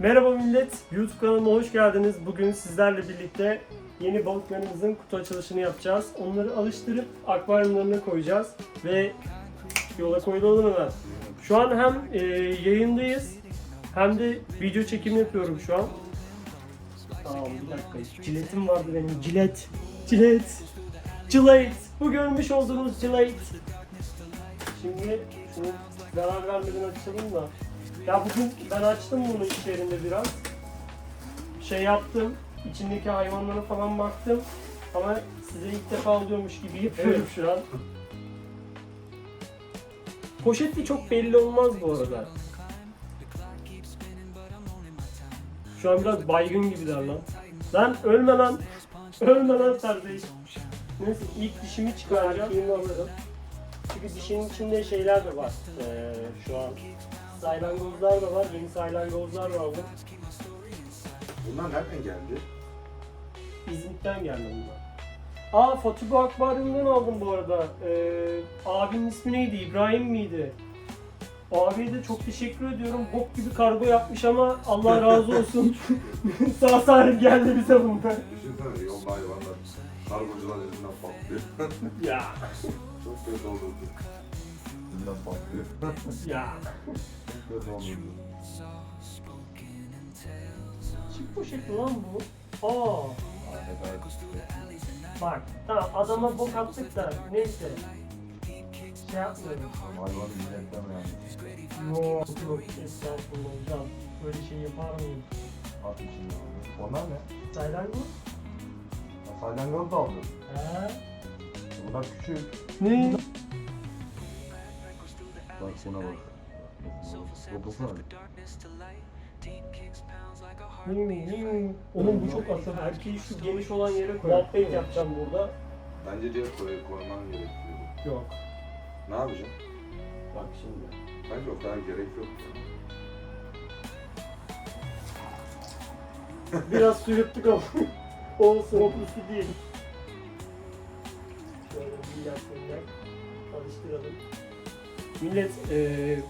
Merhaba millet, YouTube kanalıma hoş geldiniz. Bugün sizlerle birlikte yeni balıklarımızın kutu açılışını yapacağız. Onları alıştırıp akvaryumlarına koyacağız ve yola koyulalım hemen. Şu an hem e, yayındayız hem de video çekimi yapıyorum şu an. Tamam bir dakika, ciletim vardı benim, cilet, cilet, cilet. Bu görmüş olduğunuz cilet. Şimdi şunu zarar vermeden açalım da. Ya bugün ben açtım bunu içlerinde biraz. Şey yaptım, içindeki hayvanlara falan baktım. Ama size ilk defa alıyormuş gibi yapıyorum şu an. Poşetli çok belli olmaz bu arada. Şu an biraz baygın gibiler lan. Lan ölme lan. Ölme lan kardeş. Neyse ilk dişimi çıkaracağım. Çünkü dişinin içinde şeyler de var. Ee, şu an saylangozlar da var. Yeni saylangozlar da aldım. Bunlar nereden geldi? İzmit'ten geldi bunlar. Aa Fatubu Akvaryum'dan aldım bu arada. Ee, abinin ismi neydi? İbrahim miydi? Abiye de çok teşekkür ediyorum. Bok gibi kargo yapmış ama Allah razı olsun. Sağ salim geldi bize bunlar. Düşünsene yolda hayvanlar kargocular elinden patlıyor. Ya Çok kötü olurdu. Elinden patlıyor. ya. Kötü olurdu. Çift poşetli lan bu. Aa. Bak tamam adama bok attık da neyse. Şey yapmıyorum. Hayvanı milletten yani. Yok yok estağfurullah hocam. Böyle şey yapar mıyım? At içinde aldı. Onlar ne? Ya Salyangoz da aldı. He. Bunlar küçük. Ne? Bak şuna bak. Babasına bak. Oğlum bu çok asıl. Erkeği şu geniş olan yere koy. Muhabbet yapacağım burada. Bence diğer koya koyman gerekiyor. Yok. Ne yapacağım? Bak şimdi. Bence o kadar gerek yok. Biraz su yuttuk ama. Olsun. Toplu su değil. Şöyle bir yakınlar. Alıştıralım. Millet eee,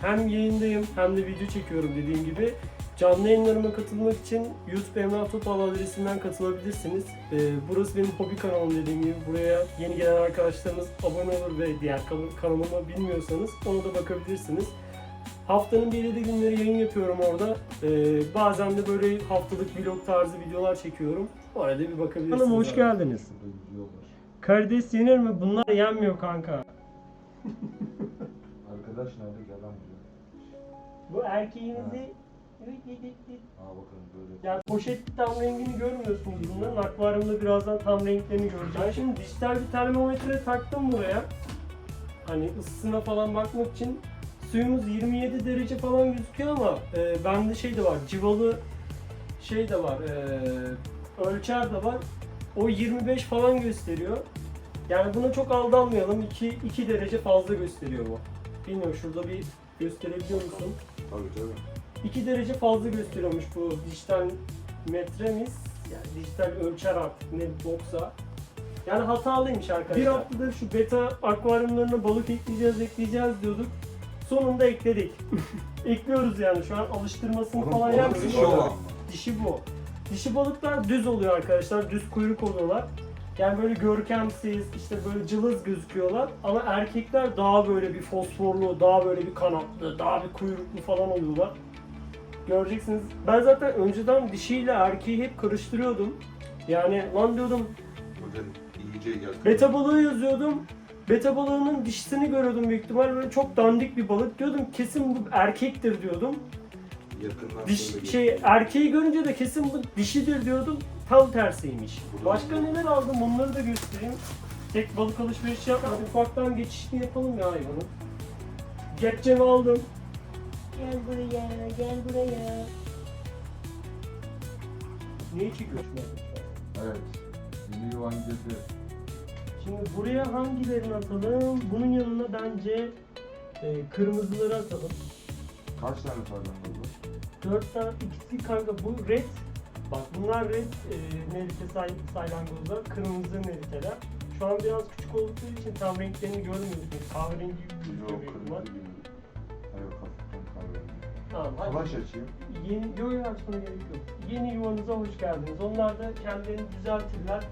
hem yayındayım hem de video çekiyorum dediğim gibi. Canlı yayınlarıma katılmak için YouTube Emrah Topal adresinden katılabilirsiniz. Eee, burası benim hobi kanalım dediğim gibi. Buraya yeni gelen arkadaşlarınız abone olur ve diğer kan- kanalımı bilmiyorsanız ona da bakabilirsiniz. Haftanın belirli günleri yayın yapıyorum orada. Ee, bazen de böyle haftalık vlog tarzı videolar çekiyorum. Orada bir bakabilirsiniz. Hanım hoş geldiniz. Karides yenir mi? Bunlar yenmiyor kanka. Arkadaş nerede gel lan buraya. Bu erkeğinizi... Aa bakın böyle. Yani poşet tam rengini görmüyorsunuz bunların. Akvaryumda birazdan tam renklerini göreceğim. Ben şimdi dijital bir termometre taktım buraya. Hani ısısına falan bakmak için. Suyumuz 27 derece falan gözüküyor ama e, bende şey de var, civalı şey de var, e, ölçer de var. O 25 falan gösteriyor. Yani buna çok aldanmayalım. 2, 2 derece fazla gösteriyor bu. Bilmiyorum şurada bir gösterebiliyor musun? Tabii tabii. 2 derece fazla gösteriyormuş bu dijital metremiz. Yani dijital ölçer artık ne boksa. Yani hatalıymış arkadaşlar. Bir haftadır şu beta akvaryumlarına balık ekleyeceğiz ekleyeceğiz diyorduk. Sonunda ekledik. Ekliyoruz yani şu an alıştırmasını Onun- falan yaptık. dişi? Dişi bu. Dişi balıklar düz oluyor arkadaşlar. Düz kuyruk oluyorlar. Yani böyle görkemsiz, işte böyle cılız gözüküyorlar. Ama erkekler daha böyle bir fosforlu, daha böyle bir kanatlı, daha bir kuyruklu falan oluyorlar. Göreceksiniz. Ben zaten önceden dişiyle erkeği hep karıştırıyordum. Yani lan diyordum Böyle iyice yakın. beta balığı yazıyordum. Beta balığının dişisini görüyordum büyük ihtimal böyle çok dandik bir balık diyordum kesin bu erkektir diyordum. Yakından Diş şey erkeği görünce de kesin bu dişidir diyordum. Tam tersiymiş. Başka neler aldım onları da göstereyim. Tek balık alışverişi yapmadım. Ufaktan geçişini yapalım ya hayvanın. Kepçemi aldım. Gel buraya, gel buraya. Niye çekiyorsun? Evet. Yeni yuvan girdi. Şimdi buraya hangilerini atalım? Bunun yanına bence e, kırmızıları atalım. Kaç tane salyangoz var? 4 tane ikisi kanka bu red. Bak bunlar red e, nerite say, saylangozlar, kırmızı neriteler. Şu an biraz küçük oldukları için tam renklerini görmüyorsunuz. Kahverengi gibi Yok büyük ihtimal. kırmızı gibi. Hayır hafiften kahverengi. Tamam hadi. Açayım. Yeni, yo yo açmana gerek yok. Yeni yuvanıza hoş geldiniz. Onlar da kendilerini düzeltirler.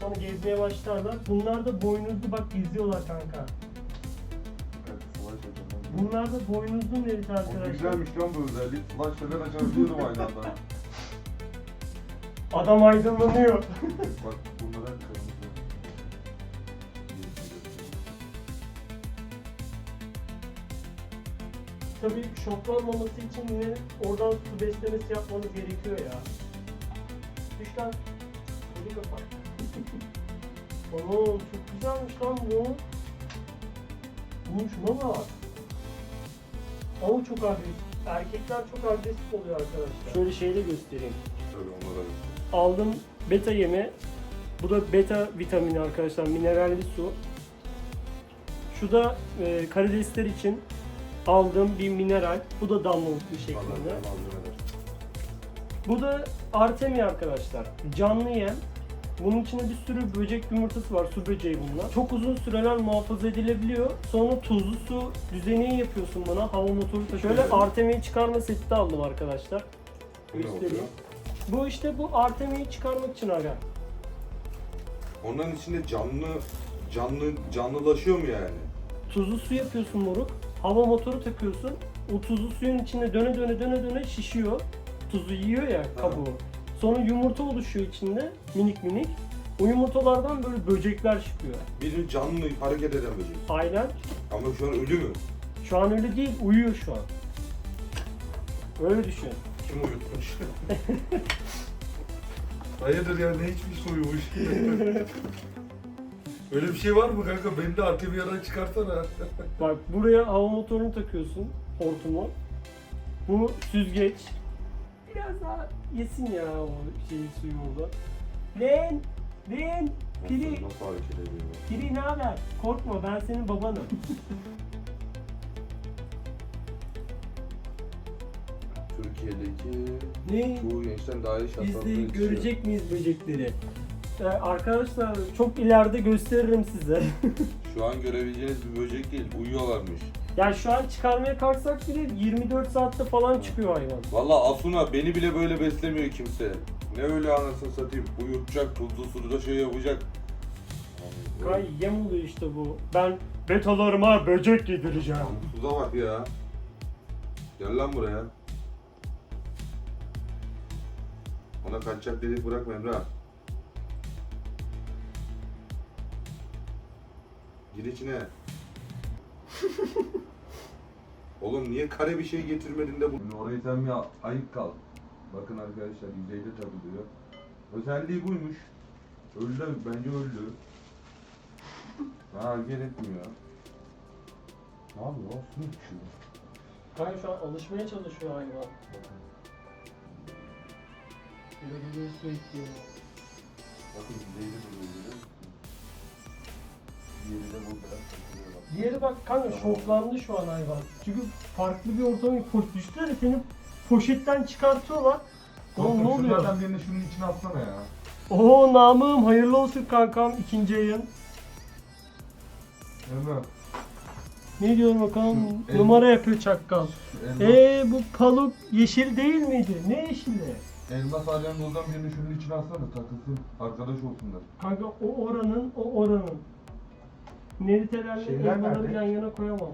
Sonra gezmeye başlarlar. Bunlar da boynuzlu bak geziyorlar kanka. Evet, flash açacağım. Bunlar da boynuzlu nerit O arkadaşlar. güzelmiş lan bu özellik. Flash falan açabiliyorum aynı anda. Adam aydınlanıyor. Bak bunlara kırmızı. Tabii şoklanmaması için yine oradan su beslemesi yapmanız gerekiyor ya. Düş lan. Hadi kapat. Oo çok güzelmiş lan bu. Bunun şuna bak. Ama çok agresif. Erkekler çok agresif oluyor arkadaşlar. Şöyle şeyde göstereyim. Tabii onlara Aldım beta yemi. Bu da beta vitamini arkadaşlar. Mineralli su. Şu da e, karidesler için aldığım bir mineral. Bu da damlalık bir şeklinde. Bu da artemi arkadaşlar. Canlı yem. Bunun içinde bir sürü böcek yumurtası var. Su böceği bunlar. Çok uzun süreler muhafaza edilebiliyor. Sonra tuzlu su düzeneği yapıyorsun buna. Hava motoru taşıyor. Şöyle Artemi'yi çıkarma seti de aldım arkadaşlar. Göstereyim. Bu işte bu Artemi'yi çıkarmak için aga. Onların içinde canlı canlı canlılaşıyor mu yani? Tuzlu su yapıyorsun moruk. Hava motoru takıyorsun. O tuzlu suyun içinde döne döne döne döne şişiyor. Tuzu yiyor ya kabuğu. Sonra yumurta oluşuyor içinde minik minik. O yumurtalardan böyle böcekler çıkıyor. Bir canlı hareket eden böcek. Aynen. Ama şu an ölü mü? Şu an öyle değil, uyuyor şu an. Öyle düşün. Kim uyutmuş? Hayırdır ya ne içmiş uyumuş. Öyle bir şey var mı kanka? Beni de Artemia'dan çıkarsana. Bak buraya hava motorunu takıyorsun, hortumu. Bu süzgeç. Biraz daha yesin ya o şeyi suyu orada. Len! Len! Piri! Nasıl hareket ediyor? Piri ne haber? Korkma ben senin babanım. Türkiye'deki ne? çoğu gençten daha iyi Biz şartlarda de yetişiyor. görecek miyiz böcekleri? Ee, arkadaşlar çok ileride gösteririm size. Şu an görebileceğiniz bir böcek değil, uyuyorlarmış. yani şu an çıkarmaya kalksak bile 24 saatte falan çıkıyor hayvan. Valla Asuna beni bile böyle beslemiyor kimse. Ne öyle anasını satayım, uyutacak, tuzlu suda şey yapacak. Kay yem oluyor işte bu. Ben betalarıma böcek yedireceğim. Suda bak ya. Gel lan buraya. Ona kaçacak dedik bırakma Emrah. Gir içine. Oğlum niye kare bir şey getirmedin de bu? Şimdi orayı sen bir ayık kal. Bakın arkadaşlar yüzeyde takılıyor. Özelliği buymuş. Öldü bence öldü. Ha hareket etmiyor. Ne yapıyor? Su içiyor. Kay şu an alışmaya çalışıyor hayvan. Biraz su. Bakın musun? Diğeri de burada. takılıyor bak. Diğeri bak kanka şoklandı şu an hayvan. Çünkü farklı bir ortama poş düştüler seni poşetten çıkartıyorlar. Oğlum ne oluyor? Şunlardan birini şunun içine atsana ya. Oo namım hayırlı olsun kankam ikinci yayın. Emre. Ne diyor bakalım Şu numara yapıyor çakkal. Elma, Eee bu paluk yeşil değil miydi? Ne yeşili? Elma salyangozdan birini şunun içine atsana takılsın. Arkadaş olsunlar. Kanka o oranın o oranın. Neritelerle Şeyler elmaları nerede? yan yana koyamam.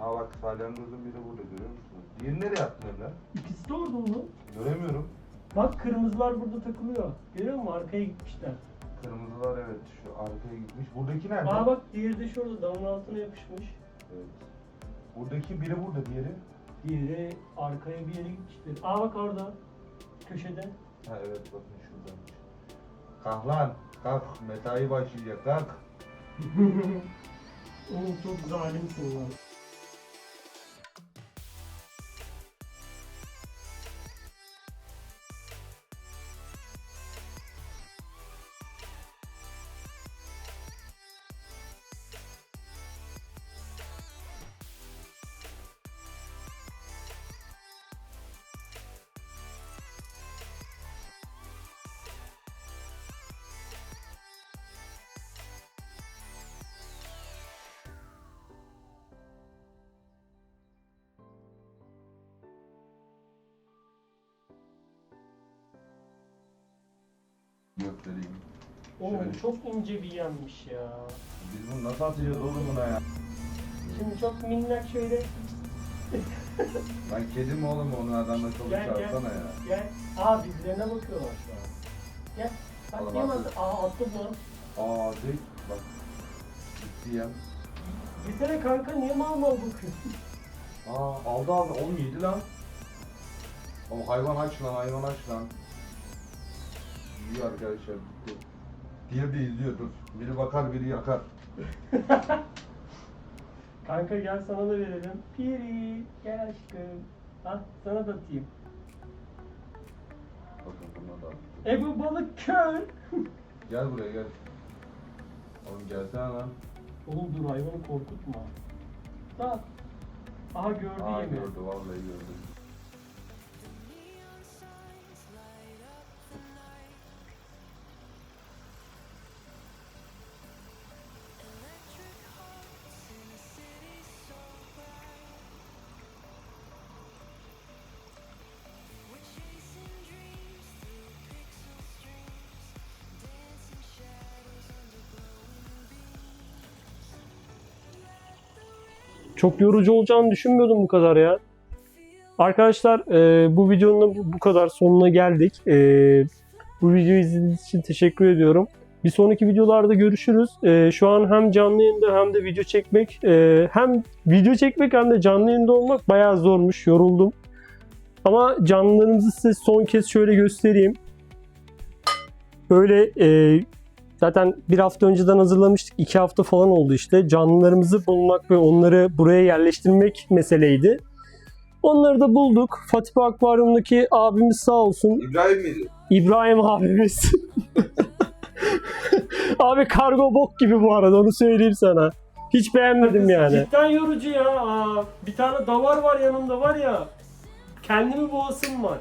Aa bak salyangozun biri burada görüyor musun? Diğeri nereye attın Emre? İkisi de orada oğlum. Göremiyorum. Bak kırmızılar burada takılıyor. Görüyor musun? Arkaya gitmişler. Kırmızılar evet şu arkaya gitmiş. Buradaki nerede? Aa bak diğeri de şurada damın altına yapışmış. Evet. Buradaki biri burada diğeri. Diğeri arkaya bir yere gitmiştir. Aa bak orada. Köşede. Ha evet bakın şuradanmış. Kalk lan. Kalk. Mesai başlayacak. Kalk. Oğlum çok zalimsin lan. Göstereyim. Oğlum Şöyle. çok ince bir yenmiş ya. Biz bunu nasıl atacağız oğlum buna ya? Şimdi çok minnak şöyle Lan kedi mi oğlum onu adamla kılıç Gel, gel. ya. gel. Aa birbirlerine bakıyorlar şu an. Gel. Bak Oğlum, yemez. attı. Aa attı mı? Aa değil bak. Gitti ya. Gitsene kanka niye mal mal bakıyorsun? Aa aldı aldı oğlum yedi lan. Oğlum hayvan aç lan hayvan aç lan. Yiyor arkadaşlar. Diğeri de izliyor dur. Biri bakar biri yakar. Kanka gel sana da verelim. Piri gel aşkım. Al sana da atayım. Bakın buna da. E bu balık kör. Gel buraya gel. Oğlum gelsene lan. Oğlum dur hayvanı korkutma. Al. Aha gördü Aa yemi. gördü vallahi gördü. Çok yorucu olacağını düşünmüyordum bu kadar ya. Arkadaşlar e, bu videonun bu kadar sonuna geldik. E, bu videoyu izlediğiniz için teşekkür ediyorum. Bir sonraki videolarda görüşürüz. E, şu an hem canlı yayında hem de video çekmek e, hem video çekmek hem de canlı yayında olmak bayağı zormuş. Yoruldum. Ama canlılarımızı size son kez şöyle göstereyim. Böyle e, Zaten bir hafta önceden hazırlamıştık. iki hafta falan oldu işte. Canlılarımızı bulmak ve onları buraya yerleştirmek meseleydi. Onları da bulduk. Fatih Akvaryum'daki abimiz sağ olsun. İbrahim miydi? İbrahim abimiz. Abi kargo bok gibi bu arada onu söyleyeyim sana. Hiç beğenmedim yani. Cidden yorucu ya. Aa, bir tane davar var yanımda var ya. Kendimi boğasım var.